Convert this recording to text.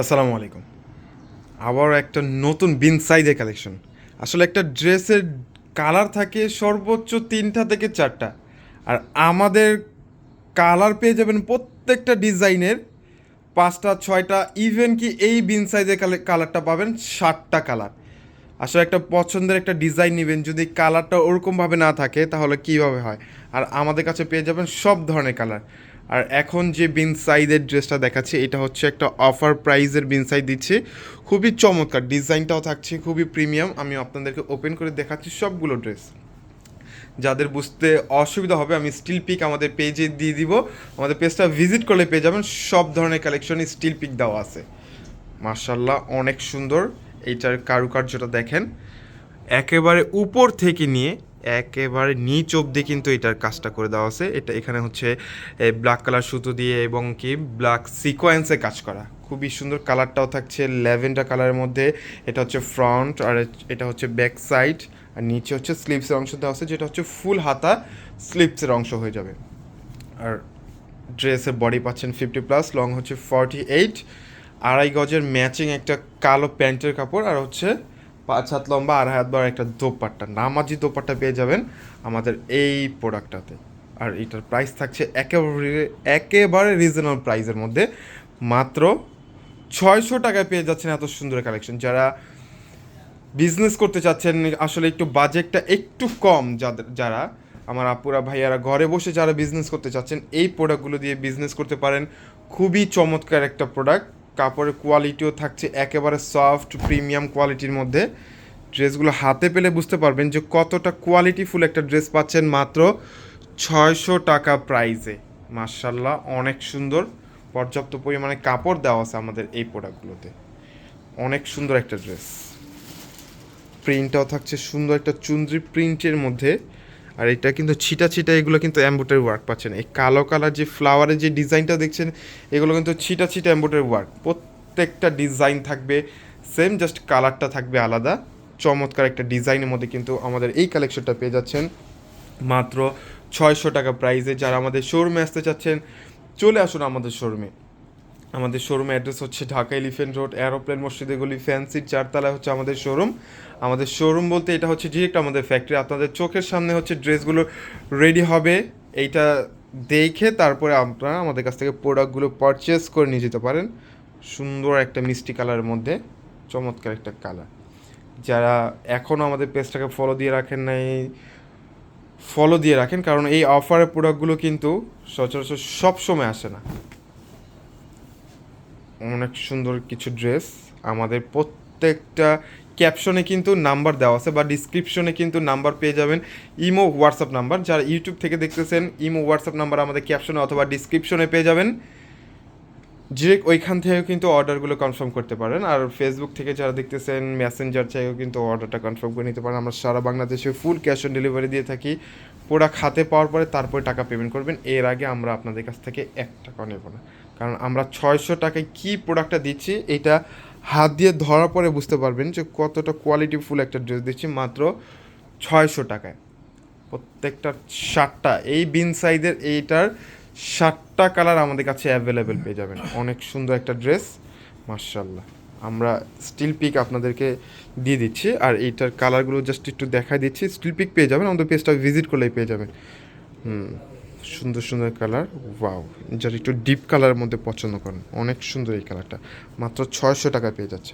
আসসালামু আলাইকুম। আবার একটা নতুন বিন সাইজের কালেকশন আসলে একটা ড্রেসের কালার থাকে সর্বোচ্চ তিনটা থেকে চারটা। আর আমাদের কালার পেয়ে যাবেন প্রত্যেকটা ডিজাইনের পাঁচটা, ছয়টা ইভেন কি এই বিন সাইজের কালারটা পাবেন ষাটটা কালার। আসলে একটা পছন্দের একটা ডিজাইন নেবেন, যদি কালারটা ওরকমভাবে না থাকে তাহলে কীভাবে হয়? আর আমাদের কাছে পেয়ে যাবেন সব ধরনের কালার। আর এখন যে বিন সাইজের ড্রেসটা দেখাচ্ছি, এটা হচ্ছে একটা অফার প্রাইজের বিন সাইজ দিচ্ছি। খুবই চমৎকার, ডিজাইনটাও থাকছে, খুবই প্রিমিয়াম আমি আপনাদেরকে ওপেন করে দেখাচ্ছি সবগুলো ড্রেস যাদের বুঝতে অসুবিধা হবে, আমি স্টিল পিক আমাদের পেজে দিয়ে দিব। আমাদের পেজটা ভিজিট করলে পেয়ে যাবেন, সব ধরনের কালেকশনই স্টিল পিক দেওয়া আছে। মার্শাল্লাহ অনেক সুন্দর। এইটার কারুকার্যটা দেখেন। একেবারে উপর থেকে নিয়ে একেবারে নিচ অবধি কিন্তু এটার কাজটা করে দেওয়া আছে। এটা এখানে হচ্ছে ব্ল্যাক কালার সুতো দিয়ে এবং কি ব্ল্যাক সিকোয়েন্সে কাজ করা। খুবই সুন্দর কালারটাও থাকছে ল্যাভেন্ডার কালারের মধ্যে। এটা হচ্ছে ফ্রন্ট আর এটা হচ্ছে ব্যাক সাইড আর নিচে হচ্ছে স্লিপসের অংশ দেওয়া আছে, যেটা হচ্ছে ফুল হাতা স্লিপসের অংশ হয়ে যাবে। আর ড্রেসের বডি পাচ্ছেন ফিফটি প্লাস লং হচ্ছে ফর্টি এইট আড়াই গজের ম্যাচিং একটা কালো প্যান্টের কাপড় আর হচ্ছে পাঁচ হাত লম্বা আড়াই হাত বড় একটা দোপাট্টা, নামাজি দোপাট্টা পেয়ে যাবেন আমাদের এই প্রোডাক্টটাতে। আর এটার প্রাইস থাকছে একেবারে একেবারে রিজনেবল প্রাইসের মধ্যে। মাত্র ছয়শো টাকায় পেয়ে যাচ্ছেন এত সুন্দর কালেকশন যারা বিজনেস করতে চাচ্ছেন, আসলে একটু বাজেটটা একটু কম যাদের, যারা আমার আপুরা ভাইয়ারা ঘরে বসে যারা বিজনেস করতে চাচ্ছেন, এই প্রোডাক্টগুলো দিয়ে বিজনেস করতে পারেন। খুবই চমৎকার একটা প্রোডাক্ট কাপড়ের কোয়ালিটিও থাকছে একেবারে সফট প্রিমিয়াম কোয়ালিটির মধ্যে। ড্রেসগুলো হাতে পেলে বুঝতে পারবেন যে কতটা কোয়ালিটিফুল একটা ড্রেস পাচ্ছেন মাত্র ছয়শো টাকা প্রাইসে মার্শাল্লাহ অনেক সুন্দর। পর্যাপ্ত পরিমাণে কাপড় দেওয়া আছে আমাদের এই প্রোডাক্টগুলোতে অনেক সুন্দর একটা ড্রেস। প্রিন্টটাও থাকছে সুন্দর একটা চুন্দ্রি প্রিন্টের মধ্যে। আর এটা কিন্তু ছিটা ছিটা, এগুলো কিন্তু অ্যাম্বোটারি ওয়ার্ক পাচ্ছেন। এই কালো কালার যে ফ্লাওয়ারের যে ডিজাইনটা দেখছেন, এগুলো কিন্তু ছিটা ছিটা অ্যাম্বোটারি ওয়ার্ক প্রত্যেকটা ডিজাইন থাকবে সেম জাস্ট কালারটা থাকবে আলাদা। চমৎকার একটা ডিজাইনের মধ্যে কিন্তু আমাদের এই কালেকশনটা পেয়ে যাচ্ছেন। মাত্র ছয়শো টাকা প্রাইসে যারা আমাদের শোরুমে আসতে চাচ্ছেন, চলে আসুন আমাদের শোরুমে আমাদের শোরুম অ্যাড্রেস হচ্ছে ঢাকা এলিফেন্ট রোড অ্যারোপ্লেন মসজিদে গলি ফ্যান্সির চারতলায় হচ্ছে আমাদের শোরুম আমাদের শোরুম বলতে এটা হচ্ছে ডিরেক্ট আমাদের ফ্যাক্টরি আপনাদের চোখের সামনে হচ্ছে ড্রেসগুলো রেডি হবে। এইটা দেখে তারপরে আপনারা আমাদের কাছ থেকে প্রোডাক্টগুলো পারচেস করে নিয়ে যেতে পারেন। সুন্দর একটা মিষ্টি কালারের মধ্যে, চমৎকার একটা কালার যারা এখনও আমাদের পেজটাকে ফলো দিয়ে রাখেন নাই ফলো দিয়ে রাখেন, কারণ এই অফারের প্রোডাক্টগুলো কিন্তু সচরাচর সব সময় আসে না। অনেক সুন্দর কিছু ড্রেস আমাদের প্রত্যেকটা ক্যাপশনে কিন্তু নাম্বার দেওয়া আছে বা ডিসক্রিপশনে কিন্তু নাম্বার পেয়ে যাবেন। ইমো হোয়াটসঅ্যাপ নাম্বার যারা ইউটিউব থেকে দেখতেছেন ইমো হোয়াটসঅ্যাপ নাম্বার আমাদের ক্যাপশনে অথবা ডিসক্রিপশনে পেয়ে যাবেন। ডিরেক্ট ওইখান থেকেও কিন্তু অর্ডারগুলো কনফার্ম করতে পারেন। আর ফেসবুক থেকে যারা দেখতেছেন মেসেঞ্জার চাইও কিন্তু অর্ডারটা কনফার্ম করে নিতে পারেন। আমরা সারা বাংলাদেশে ফুল ক্যাশ অন ডেলিভারি দিয়ে থাকি। প্রোডাক্ট হাতে পাওয়ার পরে তারপরে টাকা পেমেন্ট করবেন। এর আগে আমরা আপনাদের কাছ থেকে এক টাকাও নেব না। কারণ আমরা ছয়শো টাকায় কী প্রোডাক্টটা দিচ্ছি, এটা হাত দিয়ে ধরার পরে বুঝতে পারবেন যে কতটা কোয়ালিটিফুল একটা ড্রেস দিচ্ছি মাত্র ছয়শো টাকায়। প্রত্যেকটা ষাটটা এই বিন সাইজের এইটার ষাটটা কালার আমাদের কাছে অ্যাভেলেবেল পেয়ে যাবেন। অনেক সুন্দর একটা ড্রেস মার্শাল্লাহ আমরা স্টিল পিক আপনাদেরকে দিয়ে দিচ্ছি আর এইটার কালারগুলো জাস্ট একটু দেখাই দিচ্ছি। স্টিল পিক পেয়ে যাবেন, আমাদের পেজটা ভিজিট করলেই পেয়ে যাবেন। হুম। সুন্দর সুন্দর কালার। ওয়াও, যারা একটু ডিপ কালারের মধ্যে পছন্দ করেন, অনেক সুন্দর এই কালারটা। মাত্র ছয়শো টাকা পেয়ে যাচ্ছে।